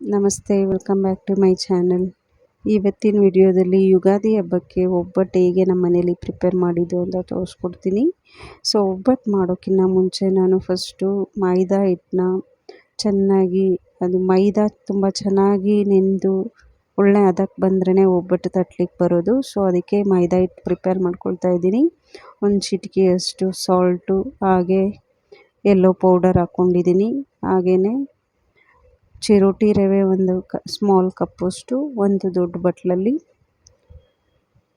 ನಮಸ್ತೆ welcome back to my channel ಇವತ್ತಿನ ವಿಡಿಯೋದಲ್ಲಿ ಯುಗಾದಿ ಹಬ್ಬಕ್ಕೆ ಒಬ್ಬಟ್ಟು ಹೇಗೆ ನಮ್ಮ ಮನೇಲಿ ಪ್ರಿಪೇರ್ ಮಾಡಿದ್ದು ಅಂತ ತೋರಿಸ್ಕೊಡ್ತೀನಿ. ಸೊ ಒಬ್ಬಟ್ಟು ಮಾಡೋಕ್ಕಿಂತ ಮುಂಚೆ ನಾನು ಫಸ್ಟು ಮೈದಾ ಹಿಟ್ಟನ್ನ ಚೆನ್ನಾಗಿ, ಅದು ಮೈದಾ ತುಂಬ ಚೆನ್ನಾಗಿ ನೆಂದು ಒಳ್ಳೆ ಅದಕ್ಕೆ ಬಂದ್ರೇ ಒಬ್ಬಟ್ಟು ತಟ್ಲಿಕ್ಕೆ ಬರೋದು. ಸೊ ಅದಕ್ಕೆ ಮೈದಾ ಹಿಟ್ಟು ಪ್ರಿಪೇರ್ ಮಾಡ್ಕೊಳ್ತಾ ಇದ್ದೀನಿ. ಒಂದು ಚಿಟಿಕೆಯಷ್ಟು ಸಾಲ್ಟು ಹಾಗೆ ಎಲ್ಲೋ ಪೌಡರ್ ಹಾಕ್ಕೊಂಡಿದ್ದೀನಿ ಹಾಗೆಯೇ ಚಿರೋಟಿ ರವೆ ಒಂದು ಕ ಸ್ಮಾಲ್ ಕಪ್ಪಷ್ಟು, ಒಂದು ದೊಡ್ಡ ಬಟ್ಲಲ್ಲಿ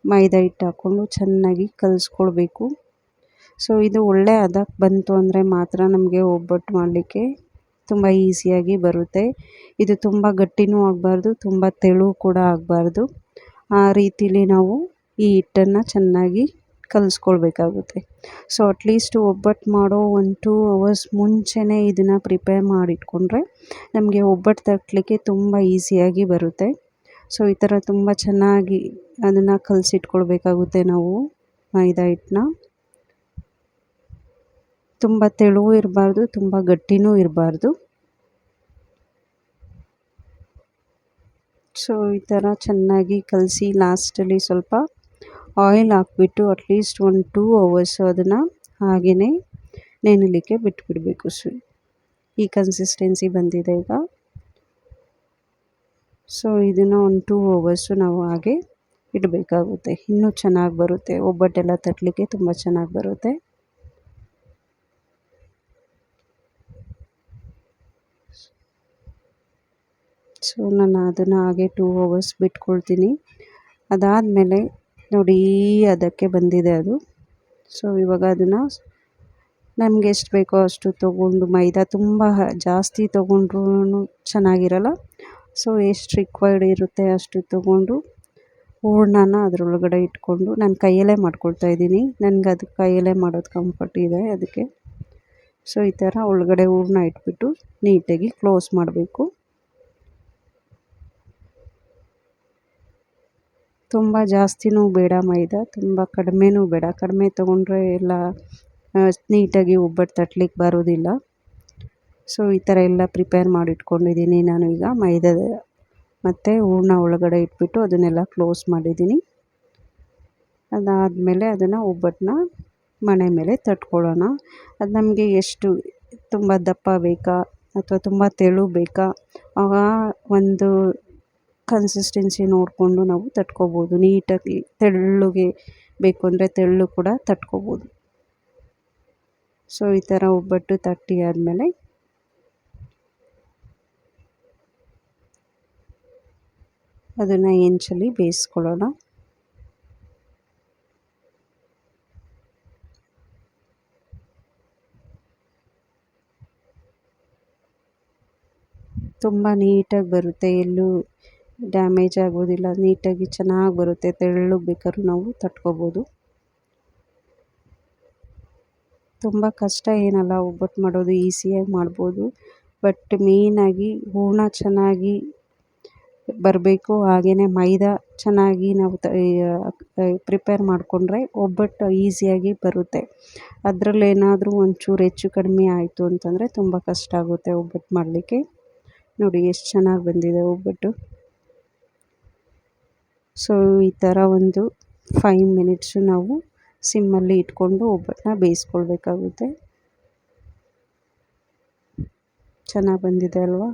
ಮೈದಾ ಹಿಟ್ಟು ಹಾಕ್ಕೊಂಡು ಚೆನ್ನಾಗಿ ಕಲಿಸ್ಕೊಳ್ಬೇಕು. ಸೊ ಇದು ಒಳ್ಳೆ ಅದಕ್ಕೆ ಬಂತು ಅಂದರೆ ಮಾತ್ರ ನಮಗೆ ಒಬ್ಬಟ್ಟು ಮಾಡಲಿಕ್ಕೆ ತುಂಬ ಈಸಿಯಾಗಿ ಬರುತ್ತೆ. ಇದು ತುಂಬ ಗಟ್ಟಿನೂ ಆಗಬಾರ್ದು, ತುಂಬ ತೆಳು ಕೂಡ ಆಗಬಾರ್ದು. ಆ ರೀತಿಲಿ ನಾವು ಈ ಹಿಟ್ಟನ್ನು ಚೆನ್ನಾಗಿ ಕಲಿಸ್ಕೊಳ್ಬೇಕಾಗುತ್ತೆ. ಸೊ ಅಟ್ಲೀಸ್ಟ್ ಒಬ್ಬಟ್ಟು ಮಾಡೋ ಒಂದು ಟೂ ಅವರ್ಸ್ ಮುಂಚೆನೇ ಇದನ್ನು ಪ್ರಿಪೇರ್ ಮಾಡಿಟ್ಕೊಂಡ್ರೆ ನಮಗೆ ಒಬ್ಬಟ್ಟು ತಟ್ಟಲಿಕ್ಕೆ ತುಂಬ ಈಸಿಯಾಗಿ ಬರುತ್ತೆ. ಸೊ ಈ ಥರ ತುಂಬ ಚೆನ್ನಾಗಿ ಅದನ್ನು ಕಲಿಸಿಟ್ಕೊಳ್ಬೇಕಾಗುತ್ತೆ ನಾವು ಮೈದಾ ಹಿಟ್ಟನ್ನ. ತುಂಬ ತೆಳುವು ಇರಬಾರ್ದು, ತುಂಬ ಗಟ್ಟಿನೂ ಇರಬಾರ್ದು. ಸೊ ಈ ಥರ ಚೆನ್ನಾಗಿ ಕಲಸಿ ಲಾಸ್ಟಲ್ಲಿ ಸ್ವಲ್ಪ ಆಯಿಲ್ ಹಾಕ್ಬಿಟ್ಟು ಅಟ್ಲೀಸ್ಟ್ ಒಂದು ಟೂ ಅವರ್ಸ್ ಅದನ್ನು ಹಾಗೆಯೇ ನೆನಲಿಕ್ಕೆ ಬಿಟ್ಬಿಡಬೇಕು. ಸೊ ಈ ಕನ್ಸಿಸ್ಟೆನ್ಸಿ ಬಂದಿದೆ ಈಗ. ಸೊ ಇದನ್ನು ಒಂದು ಟೂ ಅವರ್ಸು ನಾವು ಹಾಗೆ ಇಡಬೇಕಾಗುತ್ತೆ. ಇನ್ನೂ ಚೆನ್ನಾಗಿ ಬರುತ್ತೆ. ಒಬ್ಬಟ್ಟೆಲ್ಲ ತಟ್ಟಲಿಕ್ಕೆ ತುಂಬ ಚೆನ್ನಾಗಿ ಬರುತ್ತೆ. ಸೊ ನಾನು ಅದನ್ನು ಹಾಗೆ ಟೂ ಅವರ್ಸ್ ಬಿಟ್ಕೊಳ್ತೀನಿ. ಅದಾದಮೇಲೆ ನೋಡಿ ಅದಕ್ಕೆ ಬಂದಿದೆ ಅದು. ಸೊ ಇವಾಗ ಅದನ್ನು ನಮಗೆ ಎಷ್ಟು ಬೇಕೋ ಅಷ್ಟು ತೊಗೊಂಡು, ಮೈದಾ ತುಂಬ ಜಾಸ್ತಿ ತೊಗೊಂಡ್ರೂ ಚೆನ್ನಾಗಿರಲ್ಲ. ಸೊ ಎಷ್ಟು ರಿಕ್ವೈರ್ಡ್ ಇರುತ್ತೆ ಅಷ್ಟು ತೊಗೊಂಡು, ಹೂರ್ಣನ ಅದರೊಳಗಡೆ ಇಟ್ಕೊಂಡು ನಾನು ಕೈಯಲ್ಲೇ ಮಾಡ್ಕೊಳ್ತಾ ಇದ್ದೀನಿ. ನನಗೆ ಅದು ಕೈಯಲ್ಲೇ ಮಾಡೋದು ಕಂಫರ್ಟ್ ಇದೆ ಅದಕ್ಕೆ. ಸೊ ಈ ಥರ ಒಳಗಡೆ ಹೂರ್ಣ ಇಟ್ಬಿಟ್ಟು ನೀಟಾಗಿ ಕ್ಲೋಸ್ ಮಾಡಬೇಕು. ತುಂಬ ಜಾಸ್ತಿನೂ ಬೇಡ ಮೈದಾ, ತುಂಬ ಕಡಿಮೆನೂ ಬೇಡ. ಕಡಿಮೆ ತೊಗೊಂಡ್ರೆ ಎಲ್ಲ ನೀಟಾಗಿ ಒಬ್ಬಟ್ಟು ತಟ್ಲಿಕ್ಕೆ ಬರೋದಿಲ್ಲ. ಸೊ ಈ ಥರ ಎಲ್ಲ ಪ್ರಿಪೇರ್ ಮಾಡಿಟ್ಕೊಂಡಿದ್ದೀನಿ ನಾನು ಈಗ ಮೈದಾ. ಮತ್ತು ಹೂರ್ಣ ಒಳಗಡೆ ಇಟ್ಬಿಟ್ಟು ಅದನ್ನೆಲ್ಲ ಕ್ಲೋಸ್ ಮಾಡಿದ್ದೀನಿ. ಅದಾದಮೇಲೆ ಅದನ್ನು ಒಬ್ಬಟ್ಟನ್ನ ಮಣೆ ಮೇಲೆ ತಟ್ಕೊಳ್ಳೋಣ. ಅದು ನಮಗೆ ಎಷ್ಟು ತುಂಬ ದಪ್ಪ ಬೇಕಾ ಅಥವಾ ತುಂಬ ತೆಳು ಬೇಕಾ? ಆಗ ಒಂದು ಕನ್ಸಿಸ್ಟೆನ್ಸಿ ನೋಡಿಕೊಂಡು ನಾವು ತಟ್ಕೊಬೋದು. ನೀಟಾಗಿ ತೆಳ್ಳಗೆ ಬೇಕು ಅಂದರೆ ತೆಳ್ಳು ಕೂಡ ತಟ್ಕೊಬೋದು. ಸೊ ಈ ಥರ ಒಬ್ಬಟ್ಟು ತಟ್ಟಿ ಆದಮೇಲೆ ಅದನ್ನು ಎಂಚಲ್ಲಿ ಬೇಯಿಸ್ಕೊಳ್ಳೋಣ. ತುಂಬ ನೀಟಾಗಿ ಬರುತ್ತೆ. ಎಲ್ಲೂ ಡ್ಯಾಮೇಜ್ ಆಗೋದಿಲ್ಲ ನೀಟಾಗಿ ಚೆನ್ನಾಗಿ ಬರುತ್ತೆ. ತೆಳ್ಳಗೆ ಬೇಕಾದ್ರೂ ನಾವು ತಟ್ಕೋಬೋದು. ತುಂಬ ಕಷ್ಟ ಏನಲ್ಲ, ಒಬ್ಬಟ್ಟು ಮಾಡೋದು ಈಸಿಯಾಗಿ ಮಾಡ್ಬೋದು. ಬಟ್ ಮೇಯ್ನಾಗಿ ಹೂರ್ಣ ಚೆನ್ನಾಗಿ ಬರಬೇಕು. ಹಾಗೆಯೇ ಮೈದಾ ಚೆನ್ನಾಗಿ ನಾವು ತ ಪ್ರಿಪೇರ್ ಮಾಡಿಕೊಂಡ್ರೆ ಒಬ್ಬಟ್ಟು ಈಸಿಯಾಗಿ ಬರುತ್ತೆ. ಅದರಲ್ಲೇನಾದರೂ ಒಂಚೂರು ಹೆಚ್ಚು ಕಡಿಮೆ ಆಯಿತು ಅಂತಂದರೆ ತುಂಬ ಕಷ್ಟ ಆಗುತ್ತೆ ಒಬ್ಬಟ್ಟು ಮಾಡಲಿಕ್ಕೆ. ನೋಡಿ, ಎಷ್ಟು ಚೆನ್ನಾಗಿ ಬಂದಿದೆ ಒಬ್ಬಟ್ಟು. ಸೊ ಈ ಥರ ಒಂದು ಫೈವ್ ಮಿನಿಟ್ಸು ನಾವು ಸಿಮ್ಮಲ್ಲಿ ಇಟ್ಕೊಂಡು ಒಬ್ಬಟ್ಟನ್ನ ಬೇಯಿಸ್ಕೊಳ್ಬೇಕಾಗುತ್ತೆ. ಚೆನ್ನಾಗಿ ಬಂದಿದೆ ಅಲ್ವಾ?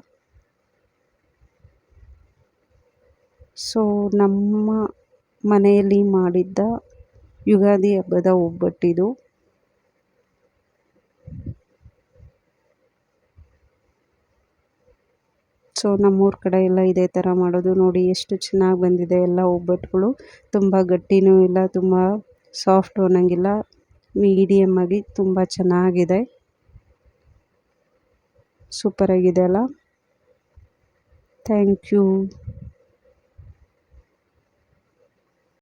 ಸೊ ನಮ್ಮ ಮನೆಯಲ್ಲಿ ಮಾಡಿದ್ದ ಯುಗಾದಿ ಹಬ್ಬದ ಒಬ್ಬಟ್ಟಿದು ಸೊ ನಮ್ಮೂರ ಕಡೆ ಎಲ್ಲ ಇದೇ ಥರ ಮಾಡೋದು. ನೋಡಿ ಎಷ್ಟು ಚೆನ್ನಾಗಿ ಬಂದಿದೆ ಎಲ್ಲ ಒಬ್ಬಟ್ಟುಗಳು ತುಂಬ ಗಟ್ಟಿಯೂ ಇಲ್ಲ, ತುಂಬ ಸಾಫ್ಟು ಅನ್ನೋಂಗಿಲ್ಲ. ಮೀಡಿಯಮ್ ಆಗಿ ತುಂಬ ಚೆನ್ನಾಗಿದೆ. ಸೂಪರಾಗಿದೆ ಅಲ್ಲ? Thank you